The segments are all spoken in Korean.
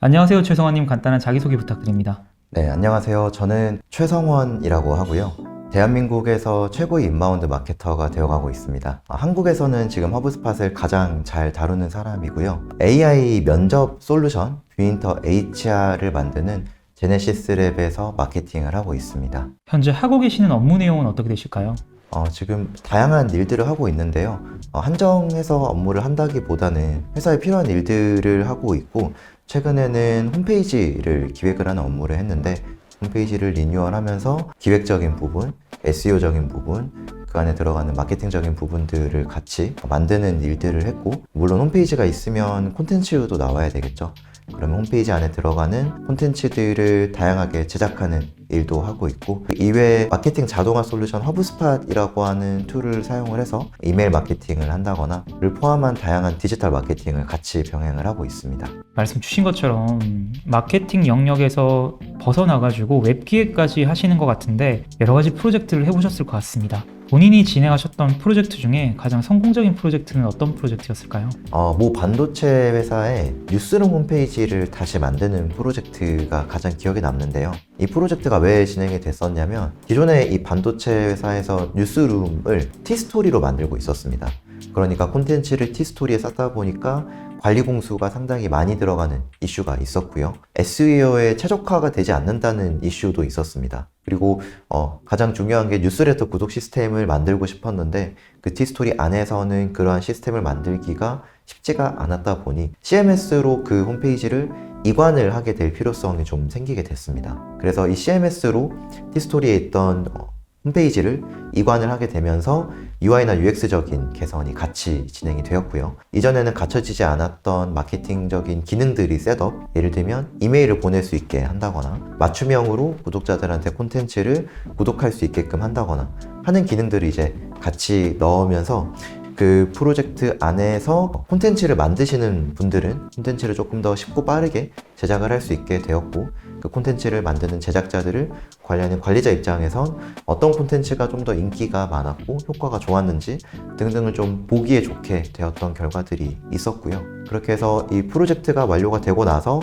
안녕하세요 최성환님 간단한 자기소개 부탁드립니다. 네, 안녕하세요. 저는 최성원이라고 하고요. 대한민국에서 최고의 인바운드 마케터가 되어가고 있습니다. 아, 한국에서는 지금 허브스팟을 가장 잘 다루는 사람이고요. AI 면접 솔루션 뷰인터 HR을 만드는 제네시스 랩에서 마케팅을 하고 있습니다. 현재 하고 계시는 업무 내용은 어떻게 되실까요? 어, 지금 다양한 일들을 하고 있는데요. 어, 한정해서 업무를 한다기보다는 회사에 필요한 일들을 하고 있고, 최근에는 홈페이지를 기획을 하는 업무를 했는데, 홈페이지를 리뉴얼하면서 기획적인 부분, SEO적인 부분, 그 안에 들어가는 마케팅적인 부분들을 같이 만드는 일들을 했고, 물론 홈페이지가 있으면 콘텐츠도 나와야 되겠죠. 그러면 홈페이지 안에 들어가는 콘텐츠들을 다양하게 제작하는 일도 하고 있고 그 이외에 마케팅 자동화 솔루션 허브스팟이라고 하는 툴을 사용을 해서 이메일 마케팅을 한다거나 를 포함한 다양한 디지털 마케팅을 같이 병행을 하고 있습니다. 말씀 주신 것처럼 마케팅 영역에서 벗어나가지고 웹 기획까지 하시는 것 같은데 여러 가지 프로젝트를 해보셨을 것 같습니다. 본인이 진행하셨던 프로젝트 중에 가장 성공적인 프로젝트는 어떤 프로젝트였을까요? 어, 모 반도체 회사의 뉴스룸 홈페이지를 다시 만드는 프로젝트가 가장 기억에 남는데요. 이 프로젝트가 왜 진행이 됐었냐면 기존에 이 반도체 회사에서 뉴스룸을 티스토리로 만들고 있었습니다. 그러니까 콘텐츠를 티스토리에 쌓다 보니까 관리 공수가 상당히 많이 들어가는 이슈가 있었고요. SEO에 최적화가 되지 않는다는 이슈도 있었습니다. 그리고 어, 가장 중요한 게 뉴스레터 구독 시스템을 만들고 싶었는데 그 티스토리 안에서는 그러한 시스템을 만들기가 쉽지가 않았다 보니 CMS로 그 홈페이지를 이관을 하게 될 필요성이 좀 생기게 됐습니다. 그래서 이 CMS로 티스토리에 있던 어, 홈페이지를 이관을 하게 되면서 UI나 UX적인 개선이 같이 진행이 되었고요. 이전에는 갖춰지지 않았던 마케팅적인 기능들이 셋업, 예를 들면 이메일을 보낼 수 있게 한다거나 맞춤형으로 구독자들한테 콘텐츠를 구독할 수 있게끔 한다거나 하는 기능들을 이제 같이 넣으면서 그 프로젝트 안에서 콘텐츠를 만드시는 분들은 콘텐츠를 조금 더 쉽고 빠르게 제작을 할 수 있게 되었고 그 콘텐츠를 만드는 제작자들을 관리하는 관리자 입장에선 어떤 콘텐츠가 좀 더 인기가 많았고 효과가 좋았는지 등등을 좀 보기에 좋게 되었던 결과들이 있었고요. 그렇게 해서 이 프로젝트가 완료가 되고 나서 어,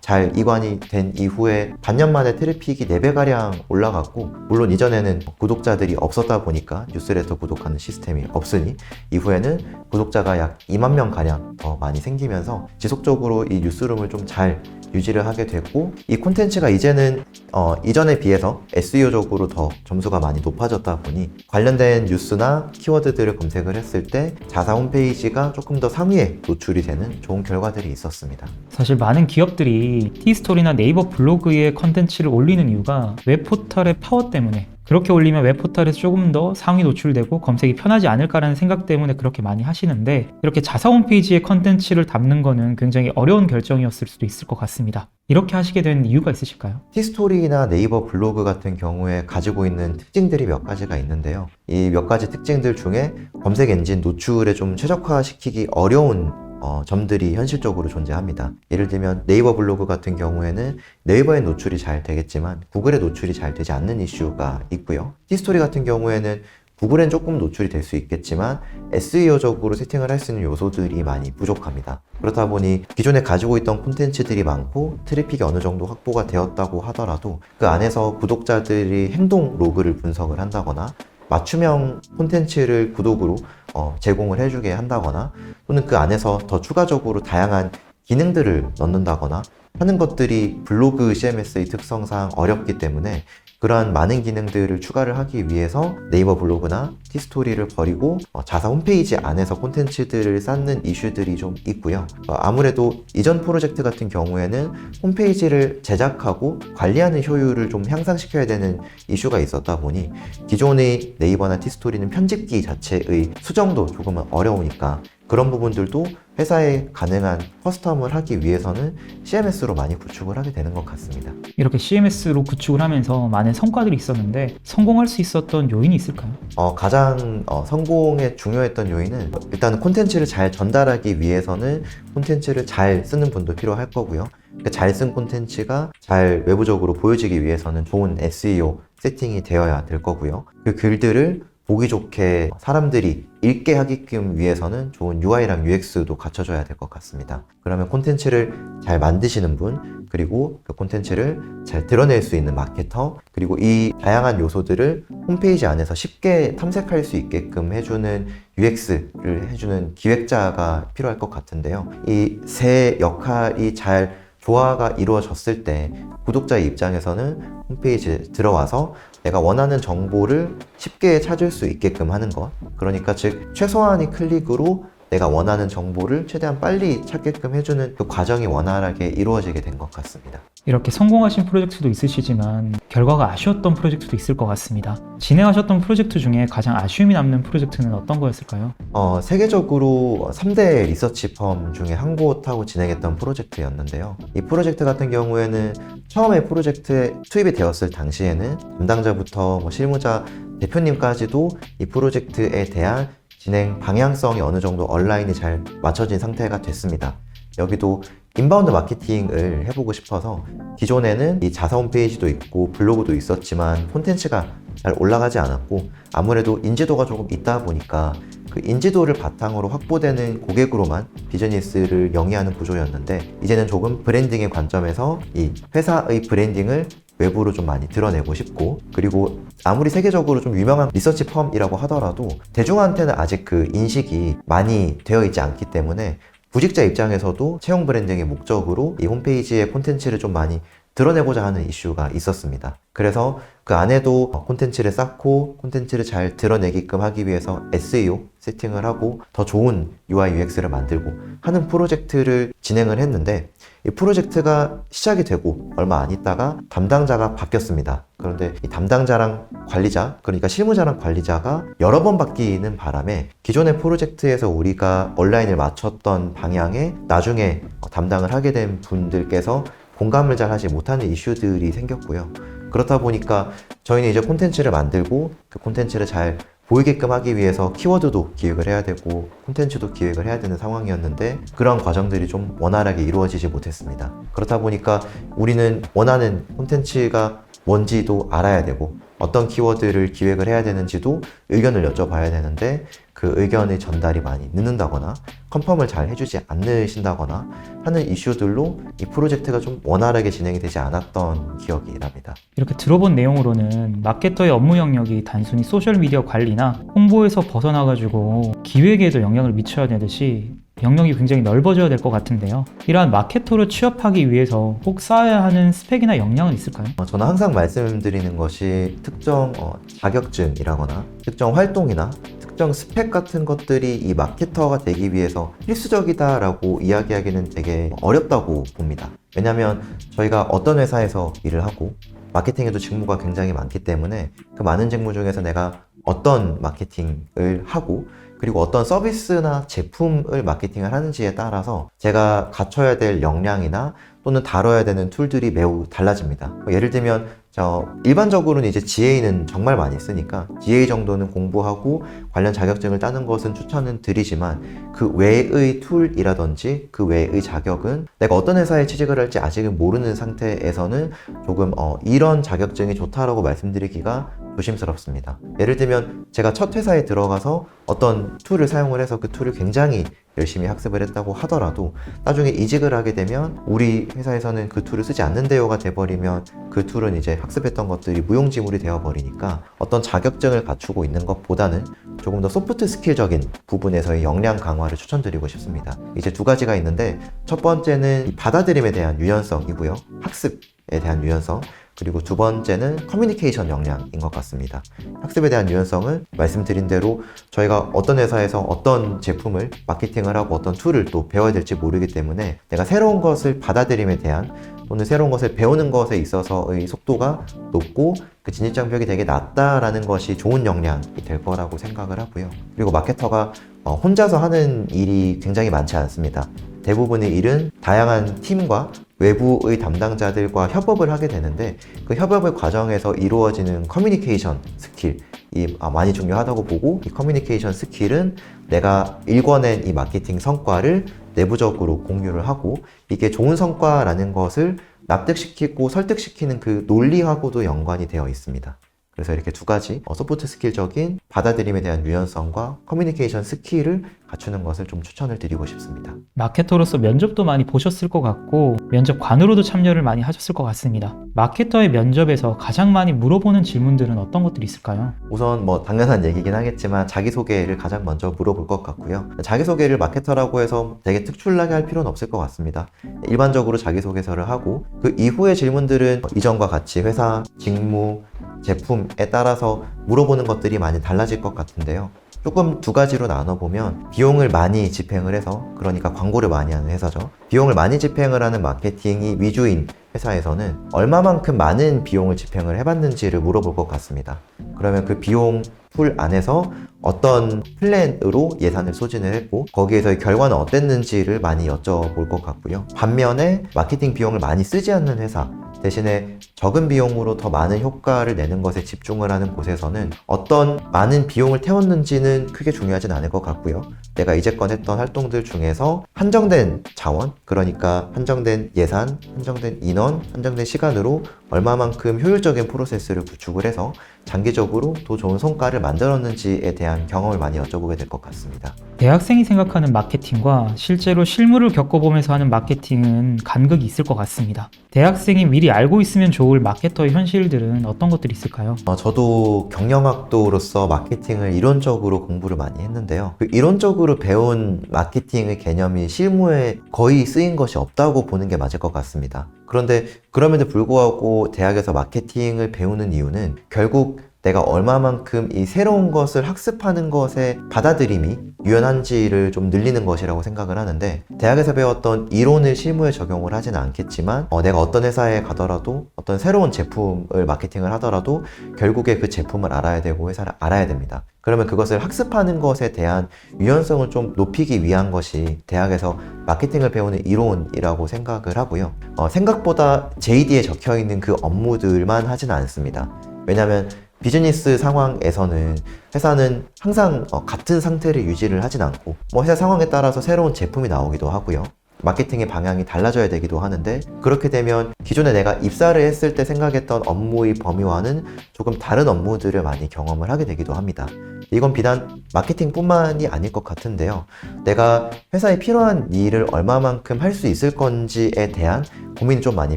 잘 이관이 된 이후에 반년 만에 트래픽이 4배가량 올라갔고 물론 이전에는 구독자들이 없었다 보니까 뉴스레터 구독하는 시스템이 없으니 이후에는 구독자가 약 2만 명가량 더 많이 생기면서 지속적으로 이 뉴스룸을 좀 잘 유지를 하게 됐고 이 콘텐츠가 이제는 어, 이전에 비해서 SEO적으로 더 점수가 많이 높아졌다 보니 관련된 뉴스나 키워드들을 검색을 했을 때 자사 홈페이지가 조금 더 상위에 노출이 되는 좋은 결과들이 있었습니다. 사실 많은 기업들이 티스토리나 네이버 블로그에 컨텐츠를 올리는 이유가 웹포털의 파워 때문에 그렇게 올리면 웹포털에서 조금 더 상위 노출되고 검색이 편하지 않을까라는 생각 때문에 그렇게 많이 하시는데 이렇게 자사 홈페이지에 컨텐츠를 담는 거는 굉장히 어려운 결정이었을 수도 있을 것 같습니다. 이렇게 하시게 된 이유가 있으실까요? 티스토리나 네이버 블로그 같은 경우에 가지고 있는 특징들이 몇 가지가 있는데요. 이 몇 가지 특징들 중에 검색 엔진 노출에 좀 최적화시키기 어려운 어, 점들이 현실적으로 존재합니다. 예를 들면 네이버 블로그 같은 경우에는 네이버에 노출이 잘 되겠지만 구글에 노출이 잘 되지 않는 이슈가 있고요. 티스토리 같은 경우에는 구글엔 조금 노출이 될 수 있겠지만 SEO적으로 세팅을 할 수 있는 요소들이 많이 부족합니다. 그렇다 보니 기존에 가지고 있던 콘텐츠들이 많고 트래픽이 어느 정도 확보가 되었다고 하더라도 그 안에서 구독자들이 행동 로그를 분석을 한다거나 맞춤형 콘텐츠를 구독으로 어, 제공을 해주게 한다거나 또는 그 안에서 더 추가적으로 다양한 기능들을 넣는다거나 하는 것들이 블로그 CMS의 특성상 어렵기 때문에 그러한 많은 기능들을 추가를 하기 위해서 네이버 블로그나 티스토리를 버리고 어, 자사 홈페이지 안에서 콘텐츠들을 쌓는 이슈들이 좀 있고요. 어, 아무래도 이전 프로젝트 같은 경우에는 홈페이지를 제작하고 관리하는 효율을 좀 향상시켜야 되는 이슈가 있었다 보니 기존의 네이버나 티스토리는 편집기 자체의 수정도 조금은 어려우니까 그런 부분들도 회사에 가능한 커스텀을 하기 위해서는 CMS로 많이 구축을 하게 되는 것 같습니다. 이렇게 CMS로 구축을 하면서 많은 성과들이 있었는데 성공할 수 있었던 요인이 있을까요? 어, 가장 어, 성공에 중요했던 요인은 일단은 콘텐츠를 잘 전달하기 위해서는 콘텐츠를 잘 쓰는 분도 필요할 거고요. 그잘쓴 콘텐츠가 잘 외부적으로 보여지기 위해서는 좋은 SEO 세팅이 되어야 될 거고요. 그 글들을 보기 좋게 사람들이 읽게 하게끔 위해서는 좋은 UI랑 UX도 갖춰줘야 될 것 같습니다. 그러면 콘텐츠를 잘 만드시는 분, 그리고 그 콘텐츠를 잘 드러낼 수 있는 마케터, 그리고 이 다양한 요소들을 홈페이지 안에서 쉽게 탐색할 수 있게끔 해주는 UX를 해주는 기획자가 필요할 것 같은데요. 이 세 역할이 잘 조화가 이루어졌을 때 구독자의 입장에서는 홈페이지에 들어와서 내가 원하는 정보를 쉽게 찾을 수 있게끔 하는 것. 그러니까 즉 최소한의 클릭으로 내가 원하는 정보를 최대한 빨리 찾게끔 해주는 그 과정이 원활하게 이루어지게 된 것 같습니다. 이렇게 성공하신 프로젝트도 있으시지만 결과가 아쉬웠던 프로젝트도 있을 것 같습니다. 진행하셨던 프로젝트 중에 가장 아쉬움이 남는 프로젝트는 어떤 거였을까요? 어, 세계적으로 3대 리서치 펌 중에 한 곳하고 진행했던 프로젝트였는데요. 이 프로젝트 같은 경우에는 처음에 프로젝트에 투입이 되었을 당시에는 담당자부터 뭐 실무자, 대표님까지도 이 프로젝트에 대한 진행 방향성이 어느 정도 얼라인이 잘 맞춰진 상태가 됐습니다. 여기도 인바운드 마케팅을 해보고 싶어서 기존에는 이 자사 홈페이지도 있고 블로그도 있었지만 콘텐츠가 잘 올라가지 않았고 아무래도 인지도가 조금 있다 보니까 그 인지도를 바탕으로 확보되는 고객으로만 비즈니스를 영위하는 구조였는데 이제는 조금 브랜딩의 관점에서 이 회사의 브랜딩을 외부로 좀 많이 드러내고 싶고 그리고 아무리 세계적으로 좀 유명한 리서치 펌이라고 하더라도 대중한테는 아직 그 인식이 많이 되어 있지 않기 때문에 구직자 입장에서도 채용 브랜딩의 목적으로 이 홈페이지의 콘텐츠를 좀 많이 드러내고자 하는 이슈가 있었습니다. 그래서 그 안에도 콘텐츠를 쌓고 콘텐츠를 잘 드러내게끔 하기 위해서 SEO 세팅을 하고 더 좋은 UI UX를 만들고 하는 프로젝트를 진행을 했는데 이 프로젝트가 시작이 되고 얼마 안 있다가 담당자가 바뀌었습니다. 그런데 이 담당자랑 관리자, 그러니까 실무자랑 관리자가 여러 번 바뀌는 바람에 기존의 프로젝트에서 우리가 온라인을 맞췄던 방향에 나중에 담당을 하게 된 분들께서 공감을 잘 하지 못하는 이슈들이 생겼고요. 그렇다 보니까 저희는 이제 콘텐츠를 만들고 그 콘텐츠를 잘 보이게끔 하기 위해서 키워드도 기획을 해야 되고 콘텐츠도 기획을 해야 되는 상황이었는데 그런 과정들이 좀 원활하게 이루어지지 못했습니다. 그렇다 보니까 우리는 원하는 콘텐츠가 뭔지도 알아야 되고 어떤 키워드를 기획을 해야 되는지도 의견을 여쭤봐야 되는데 그 의견의 전달이 많이 늦는다거나 컨펌을 잘 해주지 않으신다거나 하는 이슈들로 이 프로젝트가 좀 원활하게 진행이 되지 않았던 기억이 납니다. 이렇게 들어본 내용으로는 마케터의 업무 영역이 단순히 소셜미디어 관리나 홍보에서 벗어나가지고 기획에도 영향을 미쳐야 되듯이 영역이 굉장히 넓어져야 될 것 같은데요. 이러한 마케터로 취업하기 위해서 꼭 쌓아야 하는 스펙이나 역량은 있을까요? 어, 저는 항상 말씀드리는 것이 특정 어, 자격증이라거나 특정 활동이나 특정 스펙 같은 것들이 이 마케터가 되기 위해서 필수적이다라고 이야기하기는 되게 어렵다고 봅니다. 왜냐하면 저희가 어떤 회사에서 일을 하고 마케팅에도 직무가 굉장히 많기 때문에 그 많은 직무 중에서 내가 어떤 마케팅을 하고 그리고 어떤 서비스나 제품을 마케팅을 하는지에 따라서 제가 갖춰야 될 역량이나 또는 다뤄야 되는 툴들이 매우 달라집니다. 뭐 예를 들면 저 일반적으로는 이제 GA는 정말 많이 쓰니까 GA 정도는 공부하고 관련 자격증을 따는 것은 추천은 드리지만 그 외의 툴이라든지 그 외의 자격은 내가 어떤 회사에 취직을 할지 아직은 모르는 상태에서는 조금 어, 이런 자격증이 좋다라고 말씀드리기가 조심스럽습니다. 예를 들면 제가 첫 회사에 들어가서 어떤 툴을 사용을 해서 그 툴을 굉장히 열심히 학습을 했다고 하더라도 나중에 이직을 하게 되면 우리 회사에서는 그 툴을 쓰지 않는데요가 돼버리면 그 툴은 이제 학습했던 것들이 무용지물이 되어버리니까 어떤 자격증을 갖추고 있는 것보다는 조금 더 소프트 스킬적인 부분에서의 역량 강화를 추천드리고 싶습니다. 이제 두 가지가 있는데 첫 번째는 이 받아들임에 대한 유연성이고요. 학습에 대한 유연성. 그리고 두 번째는 커뮤니케이션 역량인 것 같습니다. 학습에 대한 유연성은 말씀드린 대로 저희가 어떤 회사에서 어떤 제품을 마케팅을 하고 어떤 툴을 또 배워야 될지 모르기 때문에 내가 새로운 것을 받아들임에 대한 또는 새로운 것을 배우는 것에 있어서의 속도가 높고 그 진입 장벽이 되게 낮다라는 것이 좋은 역량이 될 거라고 생각을 하고요. 그리고 마케터가 어, 혼자서 하는 일이 굉장히 많지 않습니다. 대부분의 일은 다양한 팀과 외부의 담당자들과 협업을 하게 되는데 그 협업의 과정에서 이루어지는 커뮤니케이션 스킬이 아, 많이 중요하다고 보고 이 커뮤니케이션 스킬은 내가 일궈낸 이 마케팅 성과를 내부적으로 공유를 하고 이게 좋은 성과라는 것을 납득시키고 설득시키는 그 논리하고도 연관이 되어 있습니다. 그래서 이렇게 두 가지 어, 소프트 스킬적인 받아들임에 대한 유연성과 커뮤니케이션 스킬을 갖추는 것을 좀 추천을 드리고 싶습니다. 마케터로서 면접도 많이 보셨을 것 같고 면접관으로도 참여를 많이 하셨을 것 같습니다. 마케터의 면접에서 가장 많이 물어보는 질문들은 어떤 것들이 있을까요? 우선 뭐 당연한 얘기긴 하겠지만 자기소개를 가장 먼저 물어볼 것 같고요. 자기소개를 마케터라고 해서 되게 특출나게 할 필요는 없을 것 같습니다. 일반적으로 자기소개서를 하고 그 이후의 질문들은 이전과 같이 회사, 직무, 제품에 따라서 물어보는 것들이 많이 달라질 것 같은데요. 조금 두 가지로 나눠보면 비용을 많이 집행을 해서 그러니까 광고를 많이 하는 회사죠. 비용을 많이 집행을 하는 마케팅이 위주인 회사에서는 얼마만큼 많은 비용을 집행을 해봤는지를 물어볼 것 같습니다. 그러면 그 비용 풀 안에서 어떤 플랜으로 예산을 소진을 했고 거기에서의 결과는 어땠는지를 많이 여쭤볼 것 같고요. 반면에 마케팅 비용을 많이 쓰지 않는 회사 대신에 적은 비용으로 더 많은 효과를 내는 것에 집중을 하는 곳에서는 어떤 많은 비용을 태웠는지는 크게 중요하진 않을 것 같고요. 내가 이제껏 했던 활동들 중에서 한정된 자원, 그러니까 한정된 예산, 한정된 인원, 한정된 시간으로 얼마만큼 효율적인 프로세스를 구축을 해서 장기적으로 더 좋은 성과를 만들었는지에 대한 경험을 많이 여쭤보게 될 것 같습니다. 대학생이 생각하는 마케팅과 실제로 실무를 겪어보면서 하는 마케팅은 간극이 있을 것 같습니다. 대학생이 미리 알고 있으면 좋을 마케터의 현실들은 어떤 것들이 있을까요? 어, 저도 경영학도로서 마케팅을 이론적으로 공부를 많이 했는데요. 그 이론적으로 배운 마케팅의 개념이 실무에 거의 쓰인 것이 없다고 보는 게 맞을 것 같습니다. 그런데 그럼에도 불구하고 대학에서 마케팅을 배우는 이유는 결국 내가 얼마만큼 이 새로운 것을 학습하는 것의 받아들임이 유연한지를 좀 늘리는 것이라고 생각을 하는데 대학에서 배웠던 이론을 실무에 적용을 하진 않겠지만 어, 내가 어떤 회사에 가더라도 어떤 새로운 제품을 마케팅을 하더라도 결국에 그 제품을 알아야 되고 회사를 알아야 됩니다. 그러면 그것을 학습하는 것에 대한 유연성을 좀 높이기 위한 것이 대학에서 마케팅을 배우는 이론이라고 생각을 하고요. 어, 생각보다 JD에 적혀 있는 그 업무들만 하진 않습니다. 왜냐하면 비즈니스 상황에서는 회사는 항상 어, 같은 상태를 유지를 하진 않고 뭐 회사 상황에 따라서 새로운 제품이 나오기도 하고요. 마케팅의 방향이 달라져야 되기도 하는데 그렇게 되면 기존에 내가 입사를 했을 때 생각했던 업무의 범위와는 조금 다른 업무들을 많이 경험을 하게 되기도 합니다. 이건 비단 마케팅뿐만이 아닐 것 같은데요. 내가 회사에 필요한 일을 얼마만큼 할 수 있을 건지에 대한 고민이 좀 많이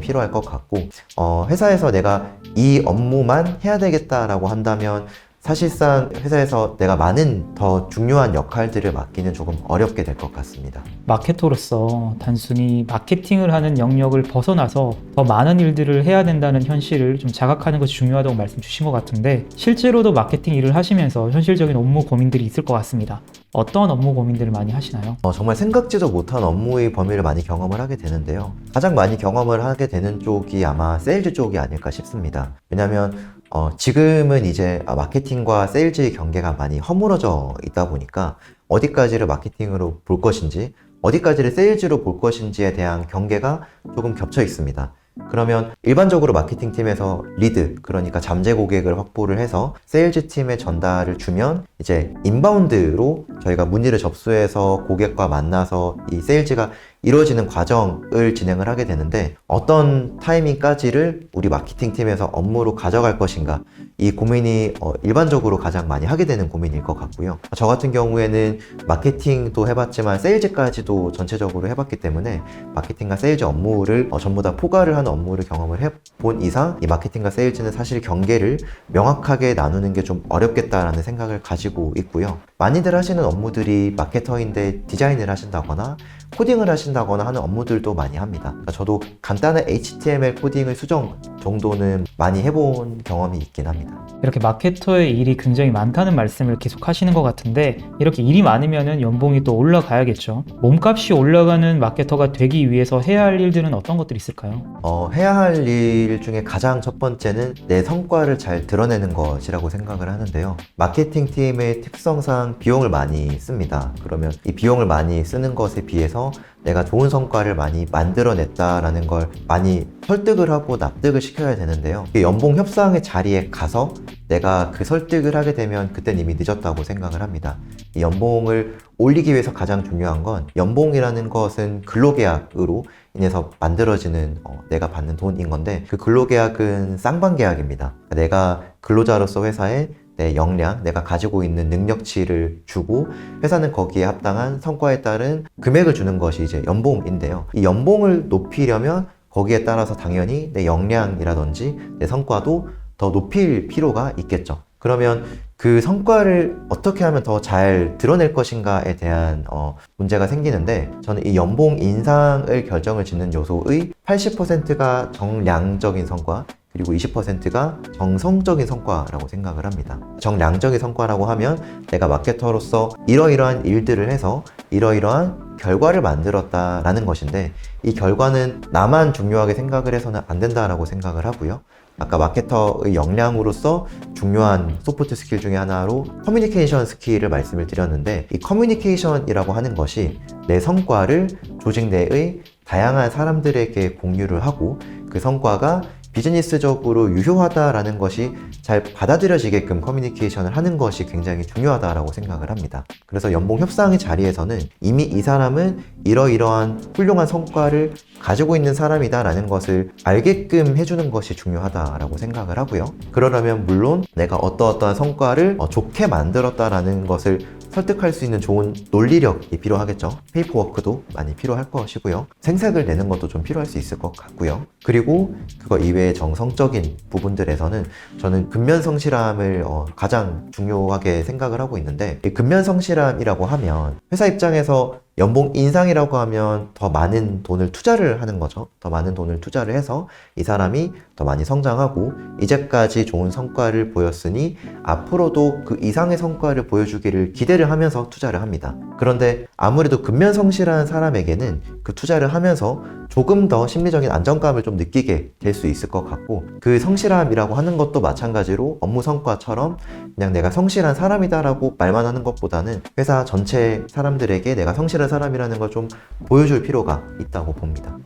필요할 것 같고 어, 회사에서 내가 이 업무만 해야 되겠다라고 한다면 사실상 회사에서 내가 많은 더 중요한 역할들을 맡기는 조금 어렵게 될 것 같습니다. 마케터로서 단순히 마케팅을 하는 영역을 벗어나서 더 많은 일들을 해야 된다는 현실을 좀 자각하는 것이 중요하다고 말씀 주신 것 같은데 실제로도 마케팅 일을 하시면서 현실적인 업무 고민들이 있을 것 같습니다. 어떤 업무 고민들을 많이 하시나요? 어, 정말 생각지도 못한 업무의 범위를 많이 경험을 하게 되는데요. 가장 많이 경험을 하게 되는 쪽이 아마 세일즈 쪽이 아닐까 싶습니다. 왜냐하면 어, 지금은 이제 아, 마케팅과 세일즈의 경계가 많이 허물어져 있다 보니까 어디까지를 마케팅으로 볼 것인지 어디까지를 세일즈로 볼 것인지에 대한 경계가 조금 겹쳐 있습니다. 그러면 일반적으로 마케팅 팀에서 리드, 그러니까 잠재 고객을 확보를 해서 세일즈 팀에 전달을 주면 이제 인바운드로 저희가 문의를 접수해서 고객과 만나서 이 세일즈가 이루어지는 과정을 진행을 하게 되는데 어떤 타이밍까지를 우리 마케팅 팀에서 업무로 가져갈 것인가 이 고민이 어, 일반적으로 가장 많이 하게 되는 고민일 것 같고요. 저 같은 경우에는 마케팅도 해봤지만 세일즈까지도 전체적으로 해봤기 때문에 마케팅과 세일즈 업무를 어, 전부 다 포괄을 하는 업무를 경험을 해본 이상 이 마케팅과 세일즈는 사실 경계를 명확하게 나누는 게 좀 어렵겠다라는 생각을 가지고 있고요. 많이들 하시는 업무들이 마케터인데 디자인을 하신다거나 코딩을 하신다거나 하는 업무들도 많이 합니다. 그러니까 저도 간단한 HTML 코딩의 수정 정도는 많이 해본 경험이 있긴 합니다. 이렇게 마케터의 일이 굉장히 많다는 말씀을 계속 하시는 것 같은데 이렇게 일이 많으면 연봉이 또 올라가야겠죠. 몸값이 올라가는 마케터가 되기 위해서 해야 할 일들은 어떤 것들이 있을까요? 어, 해야 할 일 중에 가장 첫 번째는 내 성과를 잘 드러내는 것이라고 생각을 하는데요. 마케팅 팀의 특성상 비용을 많이 씁니다. 그러면 이 비용을 많이 쓰는 것에 비해서 내가 좋은 성과를 많이 만들어냈다라는 걸 많이 설득을 하고 납득을 시켜야 되는데요. 이 연봉 협상의 자리에 가서 내가 그 설득을 하게 되면 그땐 이미 늦었다고 생각을 합니다. 이 연봉을 올리기 위해서 가장 중요한 건 연봉이라는 것은 근로계약으로 인해서 만들어지는 어, 내가 받는 돈인 건데 그 근로계약은 쌍방계약입니다. 내가 근로자로서 회사에 내 역량, 내가 가지고 있는 능력치를 주고 회사는 거기에 합당한 성과에 따른 금액을 주는 것이 이제 연봉인데요. 이 연봉을 높이려면 거기에 따라서 당연히 내 역량이라든지 내 성과도 더 높일 필요가 있겠죠. 그러면 그 성과를 어떻게 하면 더 잘 드러낼 것인가에 대한 어, 문제가 생기는데 저는 이 연봉 인상을 결정을 짓는 요소의 80%가 정량적인 성과 그리고 20%가 정성적인 성과라고 생각을 합니다. 정량적인 성과라고 하면 내가 마케터로서 이러이러한 일들을 해서 이러이러한 결과를 만들었다라는 것인데 이 결과는 나만 중요하게 생각을 해서는 안 된다라고 생각을 하고요. 아까 마케터의 역량으로서 중요한 소프트 스킬 중에 하나로 커뮤니케이션 스킬을 말씀을 드렸는데 이 커뮤니케이션이라고 하는 것이 내 성과를 조직 내의 다양한 사람들에게 공유를 하고 그 성과가 비즈니스적으로 유효하다라는 것이 잘 받아들여지게끔 커뮤니케이션을 하는 것이 굉장히 중요하다라고 생각을 합니다. 그래서 연봉 협상의 자리에서는 이미 이 사람은 이러이러한 훌륭한 성과를 가지고 있는 사람이다라는 것을 알게끔 해주는 것이 중요하다라고 생각을 하고요. 그러려면 물론 내가 어떠어떠한 성과를 어, 좋게 만들었다라는 것을 설득할 수 있는 좋은 논리력이 필요하겠죠. 페이퍼워크도 많이 필요할 것이고요. 생색을 내는 것도 좀 필요할 수 있을 것 같고요. 그리고 그거 이외의 정성적인 부분들에서는 저는 근면 성실함을 어, 가장 중요하게 생각을 하고 있는데 이 근면 성실함이라고 하면 회사 입장에서 연봉 인상이라고 하면 더 많은 돈을 투자를 하는 거죠. 더 많은 돈을 투자를 해서 이 사람이 더 많이 성장하고 이제까지 좋은 성과를 보였으니 앞으로도 그 이상의 성과를 보여주기를 기대를 하면서 투자를 합니다. 그런데 아무래도 근면성실한 사람에게는 그 투자를 하면서 조금 더 심리적인 안정감을 좀 느끼게 될 수 있을 것 같고 그 성실함이라고 하는 것도 마찬가지로 업무 성과처럼 그냥 내가 성실한 사람이다라고 말만 하는 것보다는 회사 전체 사람들에게 내가 성실한 사람이라는 걸 좀 보여줄 필요가 있다고 봅니다.